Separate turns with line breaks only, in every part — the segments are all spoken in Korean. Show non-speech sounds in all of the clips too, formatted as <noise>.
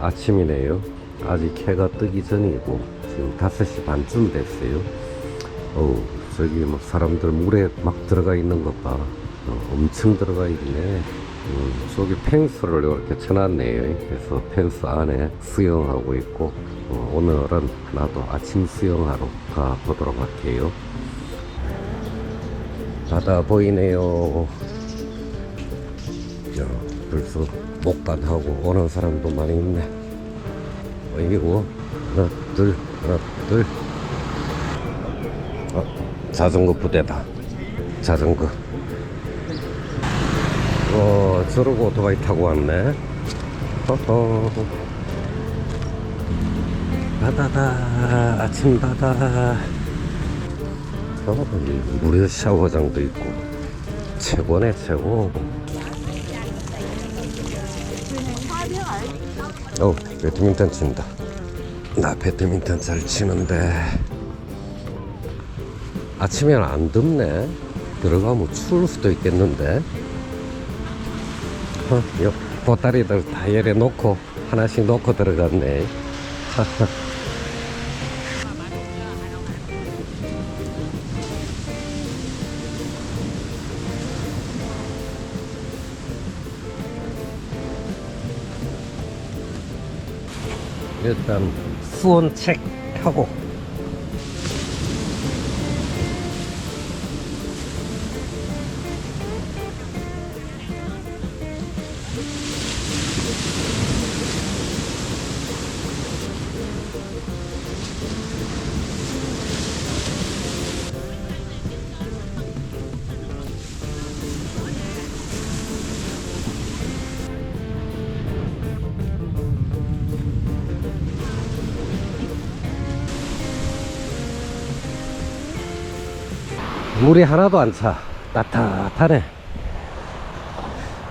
아침이네요. 아직 해가 뜨기 전이고 지금 5시 반쯤 됐어요. 어우 저기 뭐 사람들 물에 막 들어가 있는 것 봐. 어, 엄청 들어가 있네. 음, 저기 펜스를 이렇게 쳐놨네요. 그래서 펜스 안에 수영하고 있고 어, 오늘은 나도 아침 수영하러 가보도록 할게요. 바다 보이네요. 야, 벌써 목간하고 오는 사람도 많이 있네. 어이구, 하나, 둘, 하나, 둘. 어, 자전거 부대다. 자전거. 어, 저러고 오토바이 타고 왔네. 허허. 바다다, 아침 바다. 어, 이 무료 샤워장도 있고. 최고네, 최고. 어, 배드민턴 친다. 나 배드민턴 잘 치는데. 아침에는 안 덥네. 들어가면 추울 수도 있겠는데. 어, 요 보따리들 다 열에 놓고 하나씩 놓고 들어갔네. <laughs> 일단 수온 체크하고 물이 하나도 안 차. 따뜻하네.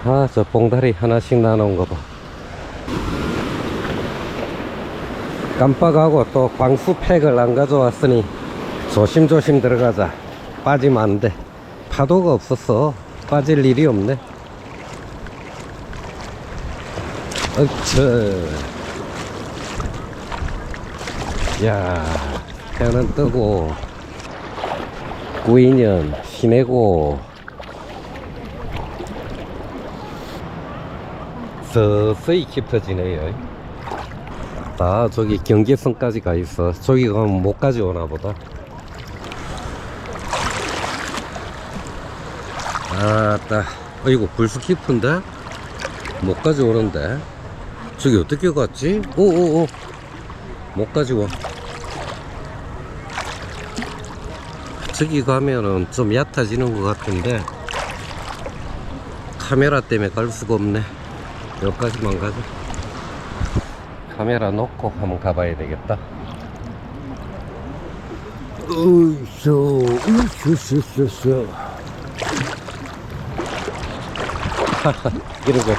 아, 저 봉다리 하나씩 나눠온 거 봐. 깜빡하고 또 광수팩을 안 가져왔으니 조심조심 들어가자. 빠지면 안 돼. 파도가 없었어. 빠질 일이 없네. 어처. 야, 해는 뜨고. 구인년 시내고 서서히 깊어지네요. 아 저기 경계선까지 가 있어. 저기 가면 못까지 오나 보다. 아따, 어이구 불쑥 깊은데? 못까지 오는데? 저기 어떻게 갔지? 오오오, 못까지 와. 저기 가면은 좀 얕아지는 것 같은데 카메라 때문에 갈 수가 없네. 여기까지만 가자 카메라 놓고 한번 가봐야 되겠다. 으쌰 으쌰으쌰으쌰 <laughs> 이러고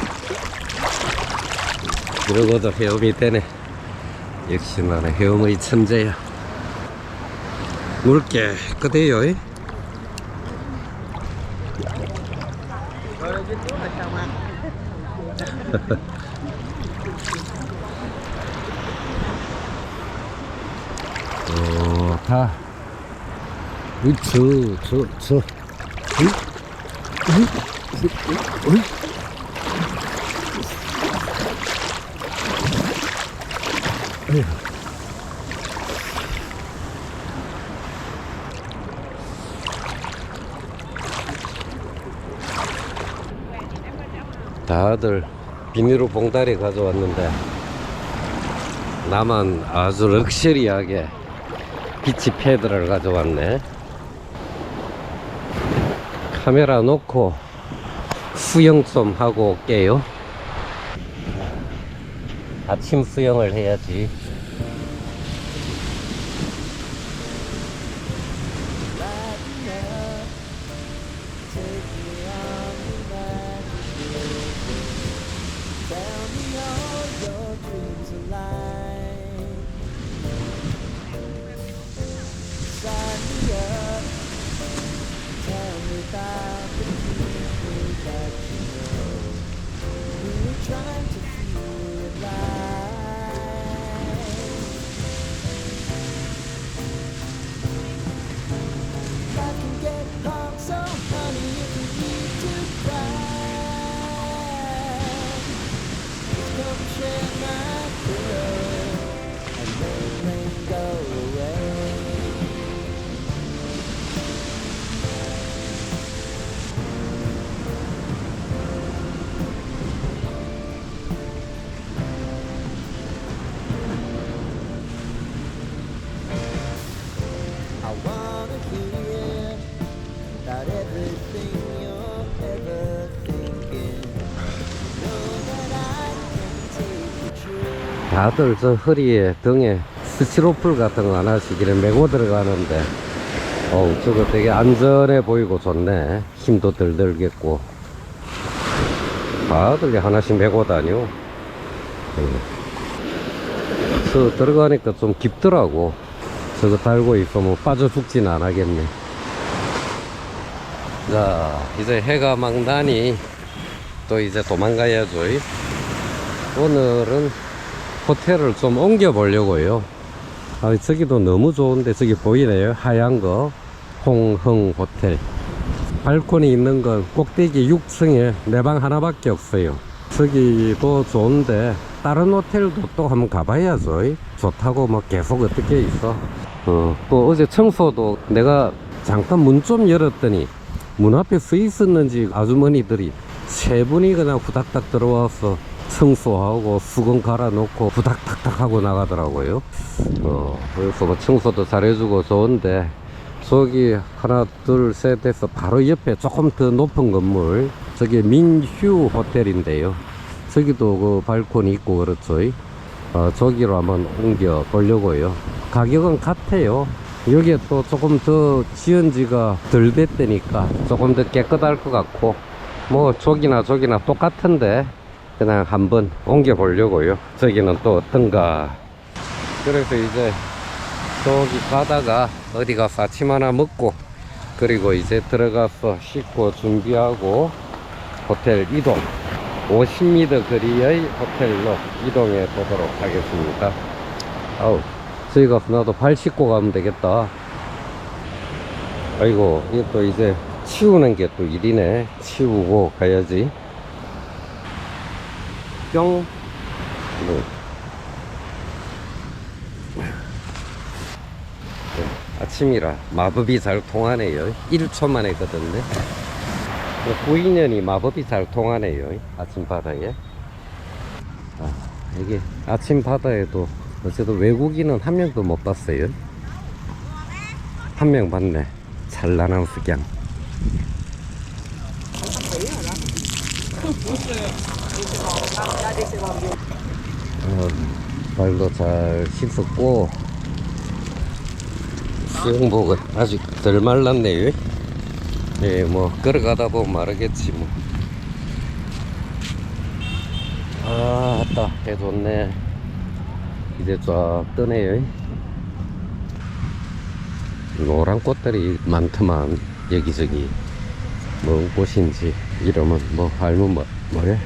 이러고도 헤엄이 되네. 역시 나는 헤엄의 천재야 물게 깨끗해요. 이? 어, 다. 으저, 저, 저. 으? 으? 으? 으? 으? 다들 비닐로 봉다리 가져왔는데 나만 아주 럭셔리하게 비치 패드를 가져왔네. 카메라 놓고 수영 좀 하고 올게요. 아침 수영을 해야지 다들 저 허리에 등에 스티로풀 같은 거 하나씩 이렇게 메고 들어가는데 어우 저거 되게 안전해 보이고 좋네. 힘도 덜 들겠고. 다들 하나씩 메고 음. 저 들어가니까 좀 깊더라고 저거 달고 있으면 빠져 죽진 않겠네 자 이제 해가 막 나니 또 이제 도망가야죠 오늘은 호텔을 좀 옮겨 보려고요. 아, 저기도 너무 좋은데 저기 보이네요. 하얀 거. 홍흥 호텔. 발코니 있는 건 꼭대기 6층에 내 방 하나밖에 없어요. 저기도 좋은데 다른 호텔도 또 한번 가봐야죠. 좋다고 뭐 계속 어떻게 있어. 어, 또 어제 청소도 내가 잠깐 문 좀 열었더니 문 앞에 서 있었는지 아주머니들이 세 분이 그냥 후닥닥 들어와서 청소하고 수건 갈아놓고 후닥닥닥 하고 나가더라고요. 어, 그래서 뭐 청소도 잘해주고 좋은데 저기 하나 둘 셋 해서 바로 옆에 조금 더 높은 건물 저기 민휴 호텔인데요. 저기도 그 발코니 있고 그렇죠. 어, 저기로 한번 옮겨 보려고요. 가격은 같아요. 여기에 또 조금 더 지은 지가 덜 됐다니까 조금 더 깨끗할 것 같고 뭐 저기나 저기나 똑같은데 그냥 한번 옮겨 보려고요. 저기는 또 어떤가. 그래서 이제 저기 가다가 어디 가서 아침 하나 먹고 그리고 이제 들어가서 씻고 준비하고 호텔 이동 50m 거리의 호텔로 이동해 보도록 하겠습니다. 아우 저기 가서 나도 발 씻고 가면 되겠다. 아이고 이게 또 이제 치우는 게 또 일이네. 치우고 가야지. 뿅. 네. 네, 아침이라 마법이 잘 통하네요. 1초 만에 거든요. 9인년이 마법이 잘 통하네요. 아침 바다에. 아, 이게 아침 바다에도 어쨌든 외국인은 한 명도 못 봤어요. 한 명 봤네. 찬란한 석양. 어, 발도 잘 씻었고 수영복은 아직 덜 말랐네요. 예, 뭐 걸어가다 보면 마르겠지 뭐. 아, 아따, 해 좋네. 이제 쫙 뜨네요. 노란 꽃들이 많더만 여기저기 뭔 꽃인지 이름은 뭐 알면 뭐 뭐래?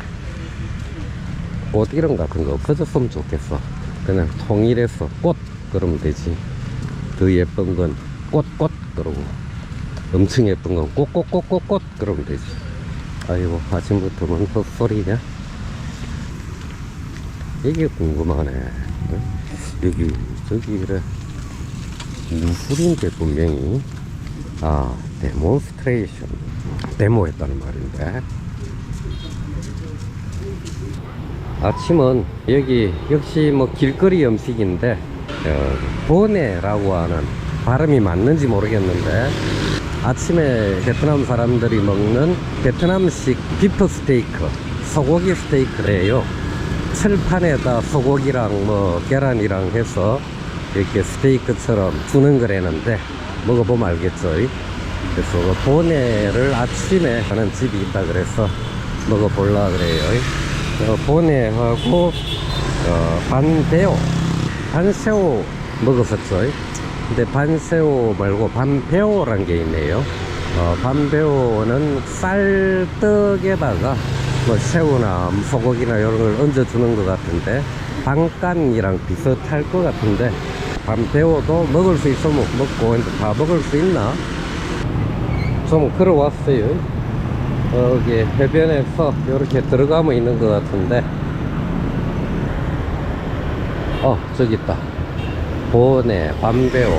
꽃 이름 같은 거 없어졌으면 좋겠어. 그냥 통일해서 꽃 그러면 되지. 더 예쁜 건 꽃꽃 그러고 엄청 예쁜 건 꽃꽃꽃꽃꽃 그러면 되지. 아이고 아침부터 뭔 헛소리냐? 이게 궁금하네. 응? 여기 저기 그래 무술인데 분명히 아 데몬스트레이션 데모했다는 말인데 아침은 여기 역시 뭐 길거리 음식인데 어, 보네라고 하는 발음이 맞는지 모르겠는데 아침에 베트남 사람들이 먹는 베트남식 비프 스테이크 소고기 스테이크래요. 철판에다 소고기랑 뭐 계란이랑 해서 이렇게 스테이크처럼 주는 거라는데 먹어보면 알겠죠? 그래서 그 보네를 아침에 하는 집이 있다 그래서 먹어볼라 그래요. 어, 보네하고 어, 반대오 반새우 먹었었죠 근데 반새우 말고 반배오란 게 있네요 어, 반배오는 쌀떡에다가 뭐 새우나 소고기나 이런 걸 얹어주는 것 같은데 방간이랑 비슷할 것 같은데 밤배워도 먹을 수 있으면 먹고 다 먹을 수 있나? 좀 걸어왔어요 여기 해변에서 이렇게 들어가면 있는 것 같은데 어, 저기 있다. 보네, 밤배우.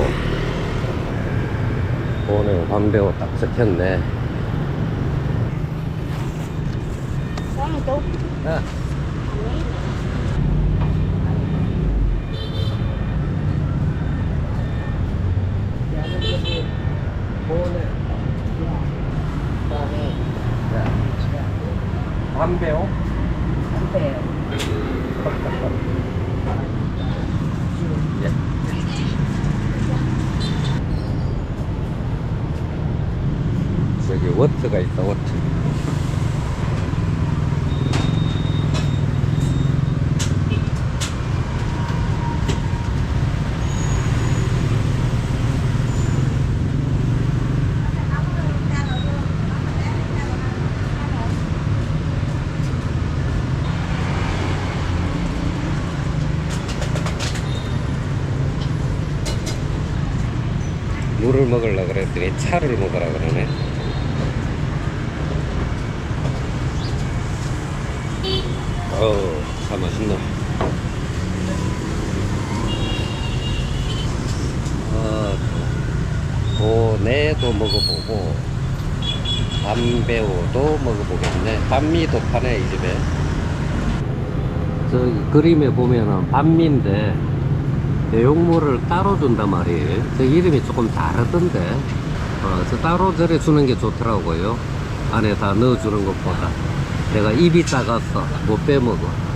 보네, 밤배우 딱 적혔네. 아. 보네.
bò nè
밤배우?
bánh bèo
저기 워트가 있다, 워트. 물을 먹으려 그랬더니 차를 먹으라 그러네. 어우, 차 맛있네. 어, 도내도 먹어보고, 밤배우도 먹어보겠네. 반미도 파네, 이 집에. 저기 그림에 보면은 반미인데, 내용물을 따로 준단 말이에요. 저 이름이 조금 다르던데, 어, 저 따로 저래 주는 게 좋더라고요. 안에 다 넣어주는 것보다. 내가 입이 작아서 못 빼먹어.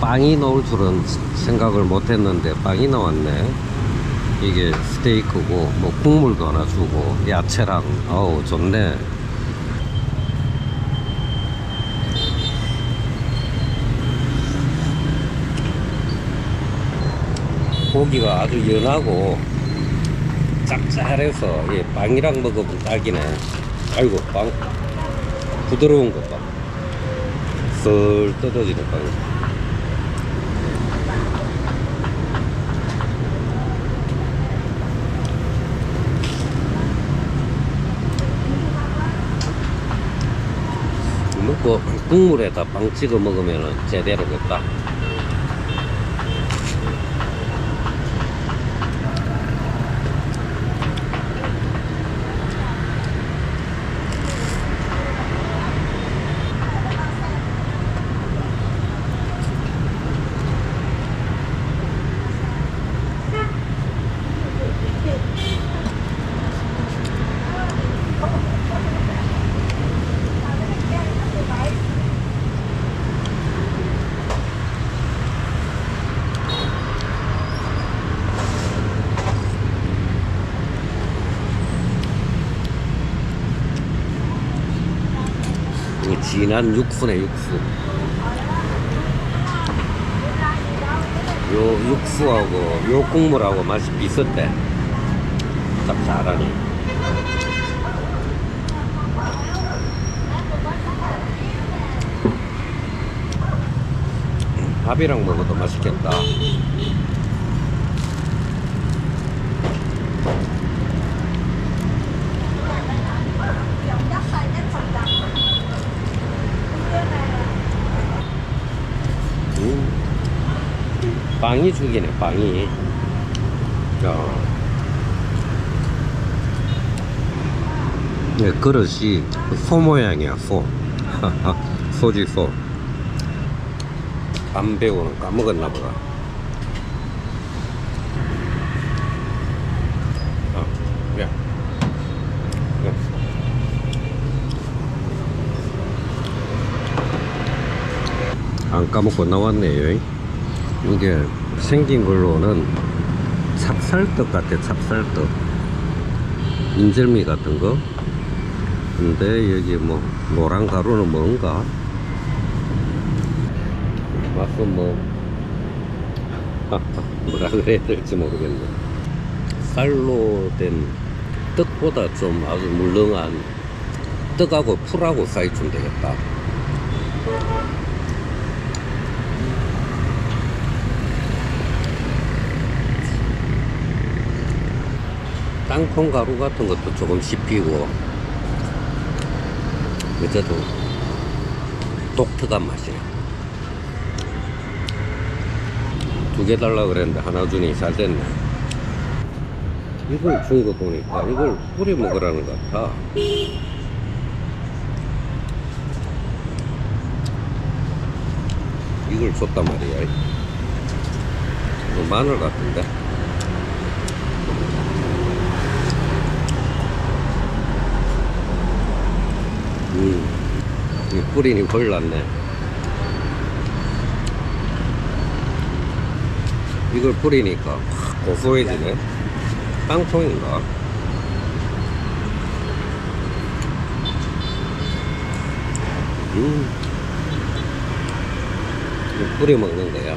빵이 나올 줄은 생각을 못 했는데 빵이 나왔네. 이게 스테이크고 뭐 국물도 하나 주고 야채랑 어우 좋네. 고기가 아주 연하고 짭짤해서 예, 빵이랑 먹으면 딱이네. 아이고 빵 부드러운 것 봐. 썰 뜯어지는 빵. 먹고 국물에다 빵 찍어 먹으면 제대로겠다. 이 진한 육수네 육수 요 육수하고 요 국물하고 맛이 비슷해. 짭짤하니 밥이랑 먹어도 맛있겠다 음. 빵이 죽이네 빵이 야. 네, 그릇이 소 모양이야 소 <laughs> 소지 소 밤배우는 까먹었나 보다 어, 야. 야. 안 까먹고 나왔네요. 이게 생긴 걸로는 찹쌀떡 같아, 찹쌀떡. 인절미 같은 거. 근데 여기 뭐, 노란 가루는 뭔가? 맛은 뭐, <laughs> 뭐라 그래야 될지 모르겠네. 쌀로 된 떡보다 좀 아주 물렁한 떡하고 풀하고 사이쯤 되겠다. 땅콩 가루 같은 것도 조금 씹히고 어쨌든 독특한 맛이네 두 개 달라 그랬는데 하나 주니 잘 됐네. 이걸 준 거 보니까 이걸 뿌려 먹으라는 것 같아. 이걸 줬단 말이야. 이거 마늘 같은데 음, 이 뿌리니 골랐네. 이걸 뿌리니까 확 고소해지네. 땅콩인가? 음, 뿌려 먹는 거야.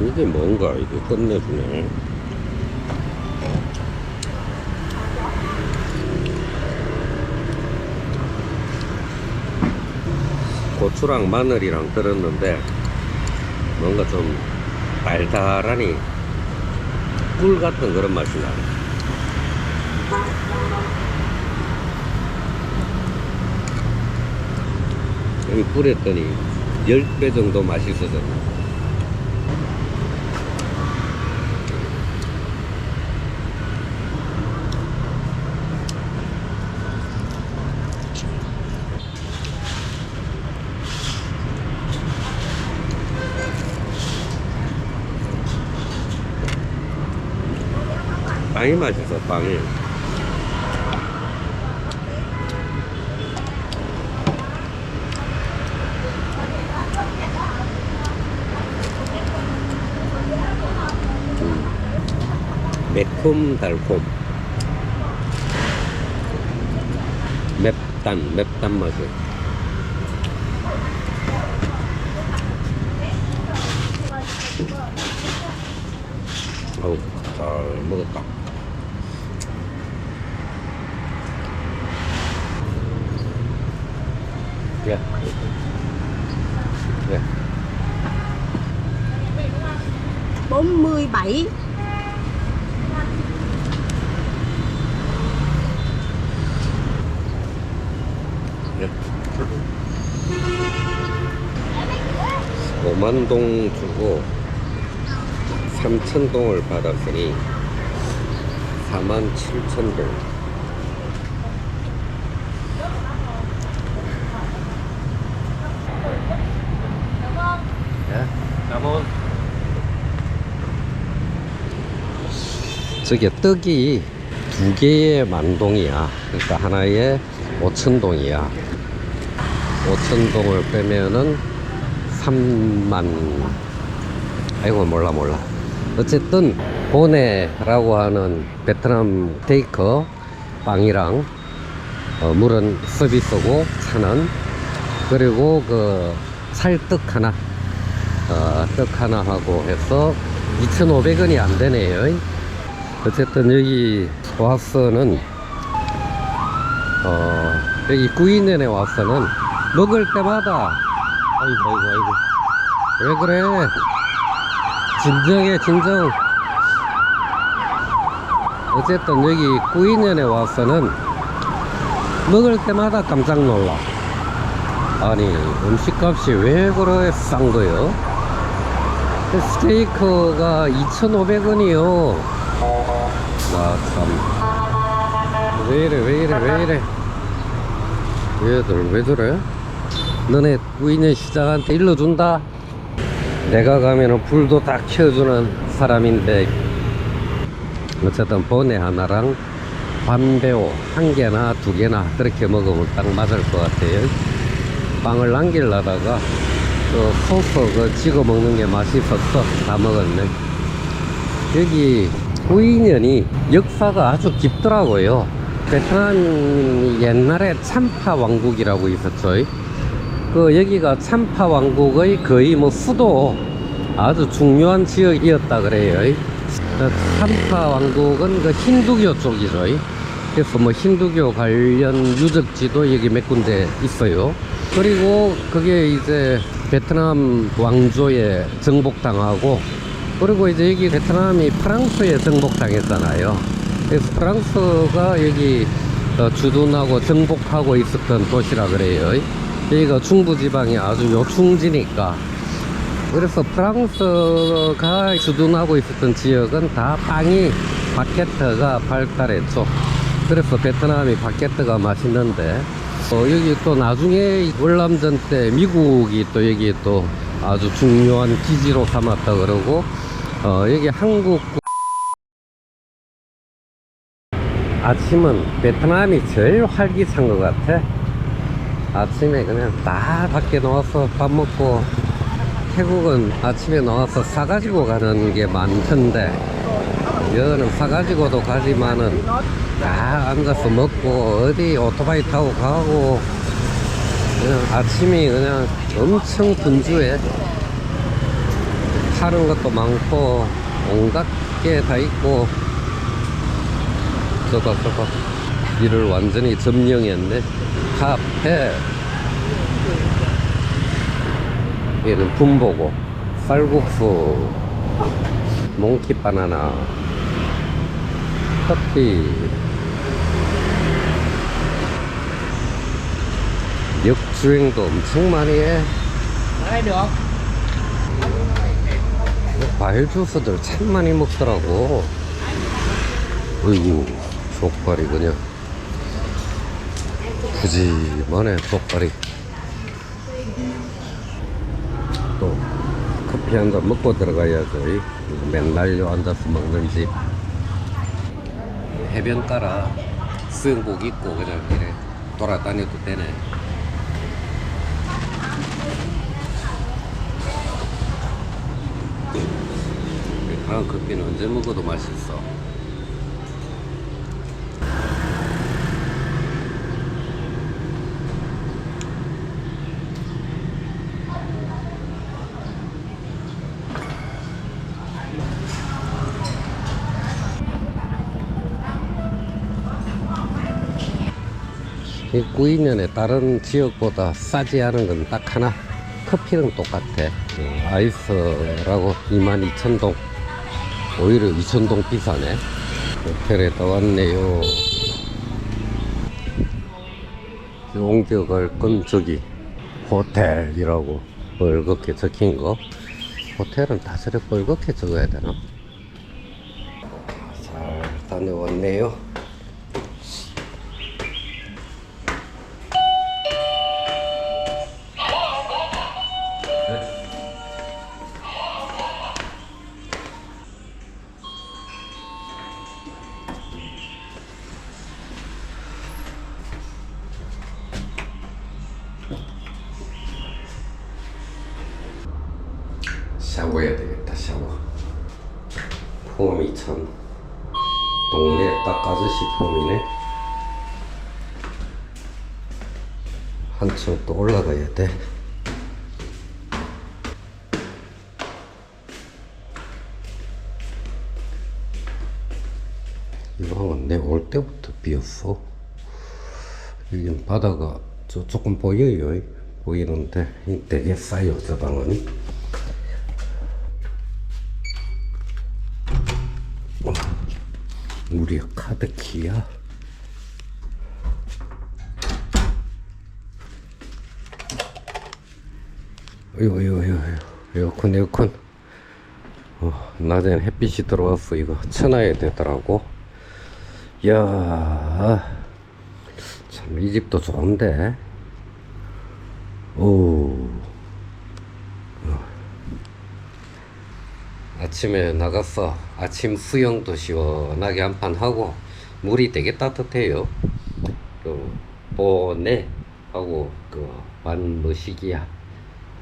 이게 뭔가 이게 끝내주네. 고추랑 마늘이랑 들었는데 뭔가 좀 달달하니 꿀 같은 그런 맛이 나네. 여기 뿌렸더니 10배 정도 맛있어졌네. 빵이 맛있어, 빵이. 음. 매콤 달콤 맵단 맵단 맛이 어우 잘 먹었다 예. 예.
47
예. 5만 동 주고 3천 동을 받았으니 4만 7천 동. 저게 떡이 두 개의 만동이야. 그러니까 하나에 5천 동이야. 5천 동을 빼면은 3만. 아이고 몰라 몰라. 어쨌든 보네라고 하는 베트남 테이커 빵이랑 어, 물은 서비스고 차는 그리고 그 찰떡 하나 어, 떡 하나 하고 해서 2,500원이 안 되네요. 어쨌든 여기 와서는 어, 여기 구인연에 와서는 먹을 때마다 아이고 아이고 아이고. 왜 그래? 진정해 진정. 어쨌든 여기 구인연에 와서는 먹을 때마다 깜짝 놀라. 아니 음식값이 왜 그래 싼 거요? 스테이크가 2,500원이요 나참. 왜 이래 왜 이래 왜 이래? 얘들 왜 저래 너네 구인연 시장한테 일러준다. 내가 가면은 불도 다 켜주는 사람인데. 어쨌든 보내 하나랑 반배오 한 개나 두 개나 그렇게 먹으면 딱 맞을 것 같아요. 빵을 남기려다가 그 소스 그 찍어 먹는 게 맛있었어. 다 먹었네. 여기 구이년이 역사가 아주 깊더라고요 베트남 옛날에 참파 왕국이라고 있었죠 그 여기가 참파 왕국의 거의 뭐 수도 아주 중요한 지역이었다 그래요. 그 참파 왕국은 그 힌두교 쪽이죠. 그래서 뭐 힌두교 관련 유적지도 여기 몇 군데 있어요. 그리고 그게 이제 베트남 왕조에 정복당하고 그리고 이제 여기 베트남이 프랑스에 정복당했잖아요. 그래서 프랑스가 여기 어, 주둔하고 정복하고 있었던 도시라 그래요. 여기가 중부지방이 아주 요충지니까. 그래서 프랑스가 주둔하고 있었던 지역은 다 빵이 바게트가 발달했죠. 그래서 베트남이 바게트가 맛있는데 어, 여기 또 나중에 월남전 때 미국이 또 여기 또 아주 중요한 기지로 삼았다 그러고 어, 여기 한국 아침은 베트남이 제일 활기찬 것 같아. 아침에 그냥 다 밖에 나와서 밥 먹고 태국은 아침에 나와서 사가지고 가는 게 많던데 여기는 사가지고도 가지만은 다 앉아서 먹고 어디 오토바이 타고 가고 그냥 아침이 그냥 엄청 분주해 파는 것도 많고 온갖 게 다 있고. 저거 저거. 길을 완전히 점령했네 카페. 얘는 분보고. 쌀국수. 몽키 바나나. 커피. 역주행도 엄청 많이 해.
được.
과일 주스들 참 많이 먹더라고. 어이구 족발이 그냥. 푸짐하네 족발이. 또 커피 한 잔 먹고 들어가야죠. 맨날 요 앉아서 먹는 집. 해변가라 수영복 입고 그냥 이래 돌아다녀도 되네 다음 커피는 언제 먹어도 맛있어. 이 구이년에 다른 지역보다 싸지 않은 건 딱 하나. 커피는 똑같아. 어, 아이스라고 22,000동 오히려 2,000동 비싸네. 호텔에 다 왔네요. 옮겨갈 건 저기 호텔이라고 빨갛게 적힌 거. 호텔은 다 저래 빨갛게 적어야 되나? 잘 다녀왔네요 샤워해야 되겠다 샤워. 폼이 참 동네 딱 아저씨 폼이네. 한층 또 올라가야 돼. 이 방은 내가 올 때부터 비었어. 여긴 바다가 저 조금 보여요. 보이는데 이 되게 싸요 저 방은 우리 카드 키야. 이거 이거 이거 에어컨 에어컨. 어, 낮엔 햇빛이 들어왔어 이거 쳐놔야 되더라고. 야, 참 이 집도 좋은데. 오. 아침에 나가서 아침 수영도 시원하게 한 판 하고 물이 되게 따뜻해요. 그 보네 하고 그 만머시기야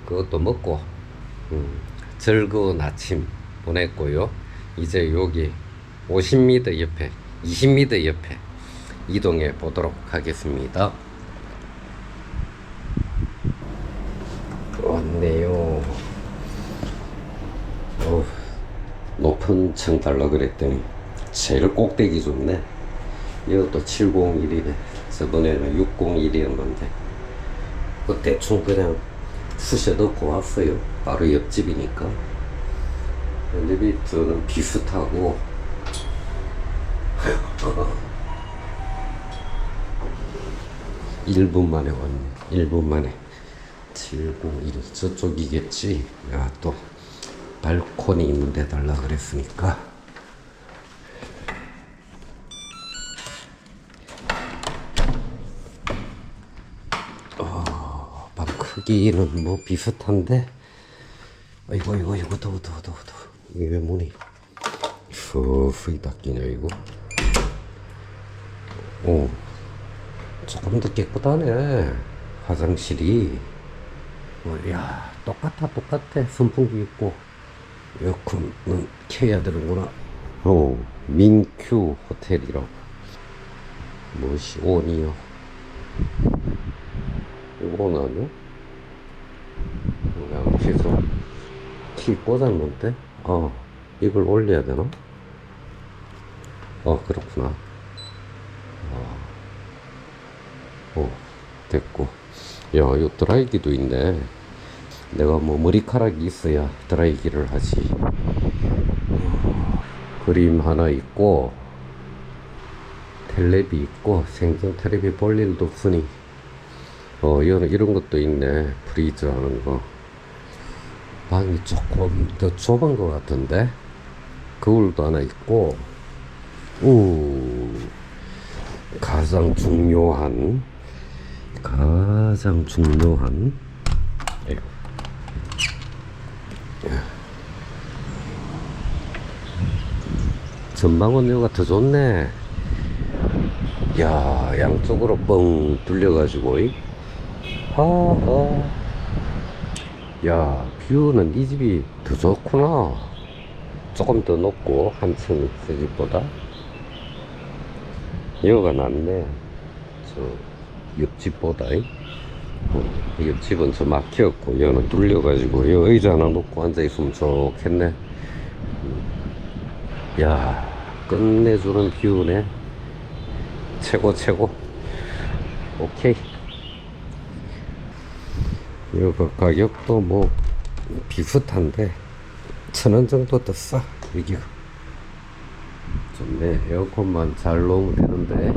그것도 먹고 음, 즐거운 아침 보냈고요. 이제 여기 50m 옆에 20m 옆에 이동해 보도록 하겠습니다. 왔네요. 어우, 높은 층 달라 그랬더니 제일 꼭대기 좋네. 이것도 701이네. 저번에는 601이었는데 그 대충 그냥 쑤셔 넣고 왔어요. 바로 옆집이니까. 엘리베이터는 비슷하고 <laughs> 일분 만에 왔네. 1분 만에. 701 저쪽이겠지. 야, 또 발코니 있는 데 달라 그랬으니까. 어, 방 크기는 뭐 비슷한데. 아이고, 이거, 이거, 더워, 더워, 더워, 더워. 이게 왜 문이 서서히 닫히냐, 이거. 오, 조금 더 깨끗하네. 화장실이. 어, 야, 똑같아, 똑같아. 선풍기 있고. 에어컨은 켜야 되는구나. 어, 민큐 호텔이라고. 무엇이 온이요? 이건 아니야? 그냥 계속 키 꽂았는데? 어, 이걸 올려야 되나? 어, 그렇구나. 어, 됐고. 야, 요 드라이기도 있네. 내가 뭐 머리카락이 있어야 드라이기를 하지. 어, 그림 하나 있고, 텔레비 있고, 생전 텔레비 볼 일도 없으니. 어, 이런, 이런 것도 있네. 프리즈 하는 거. 방이 조금 더 좁은 것 같은데? 거울도 하나 있고, 오, 가장 중요한 가장 중요한 아이고. 전방은 여기가 더 좋네. 야 양쪽으로 뻥 뚫려가지고 이. 하하 야 뷰는 이 집이 더 좋구나. 조금 더 높고 한층 새 집보다. 여기가 낫네. 저 옆집보다 이. 어, 옆집은 저 막혔고 여는 뚫려가지고 여 의자 하나 놓고 앉아 있으면 좋겠네. 음. 야 끝내주는 뷰네 최고 최고. 오케이. 이거 가격도 뭐 비슷한데 천 원 정도 더 싸 여기가 좋네 에어컨만 잘 놓으면 되는데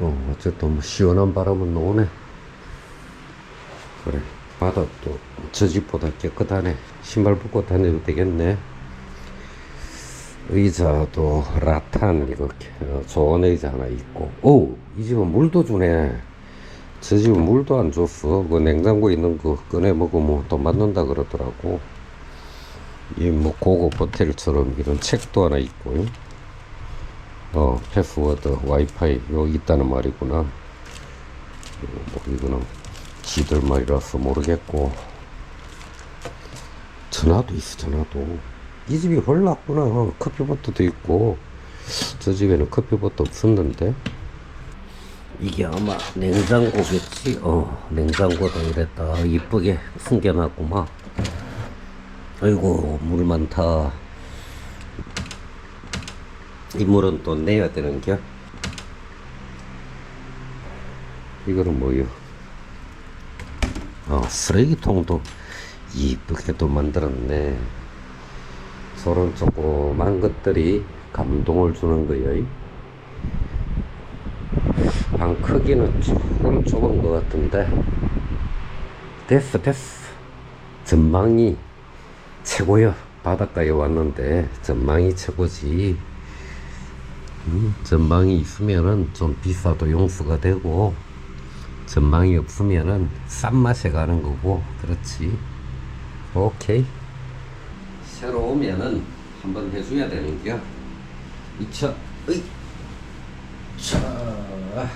어, 어쨌든 뭐 시원한 바람은 나오네. 그래, 바닥도 저 집보다 깨끗하네. 신발 벗고 다녀도 되겠네. 의자도 라탄 이렇게 어, 좋은 의자 하나 있고. 오, 이 집은 물도 주네. 저 집은 물도 안 줬어. 그 냉장고에 있는 거 꺼내 먹으면 또 맞는다 그러더라고. 이 뭐 고급 호텔처럼 이런 책도 하나 있고요. 어, 패스워드, 와이파이, 여기 있다는 말이구나. 어, 뭐, 이거는 지들 말이라서 모르겠고. 전화도 있어, 전화도. 이 집이 헐났구나. 어, 커피버터도 있고. 저 집에는 커피버터 없었는데. 이게 아마 냉장고겠지? 어, 냉장고다 이랬다. 이쁘게 숨겨놨구만. 아이고, 물 많다. 이 물은 또 내야 되는겨? 이거는 뭐요? 어, 쓰레기통도 이쁘게 또 만들었네. 저런 조그만 것들이 감동을 주는 거예요. 방 크기는 조금 좁은 것 같은데. 됐어, 됐어. 전망이 최고요. 바닷가에 왔는데 전망이 최고지. 음, 전망이 있으면은 좀 비싸도 용수가 되고 전망이 없으면은 싼 맛에 가는 거고 그렇지. 오케이. 새로 오면은 한번 해줘야 되는겨. 이차 으이. 자